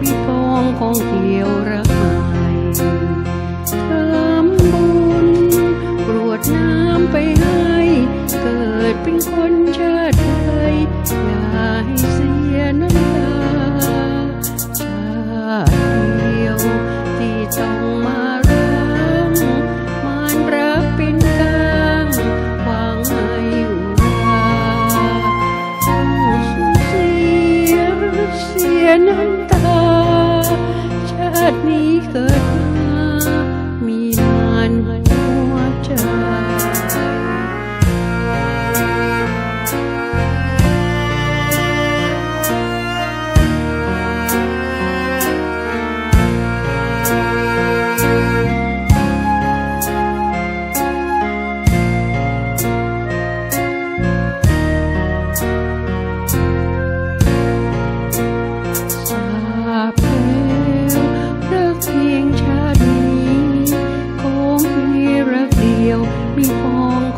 เดียวมีปองของเกี่ยวรักใหม่ทำบุญกรวดน้ำไปให้ เกิดเป็นคนชาติไทยอย่าให้เสีย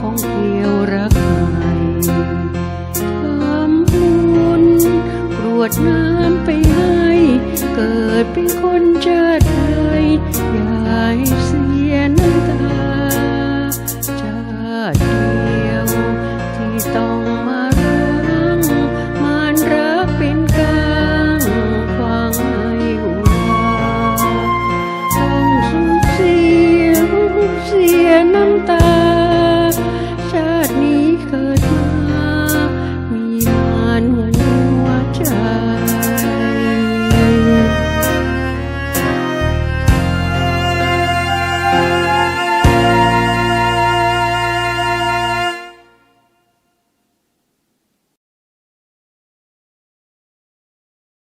ของเกลียวรักใหม่ทำบุญกรวดน้ำไปให้ เกิดเป็นคนจะได้ยาย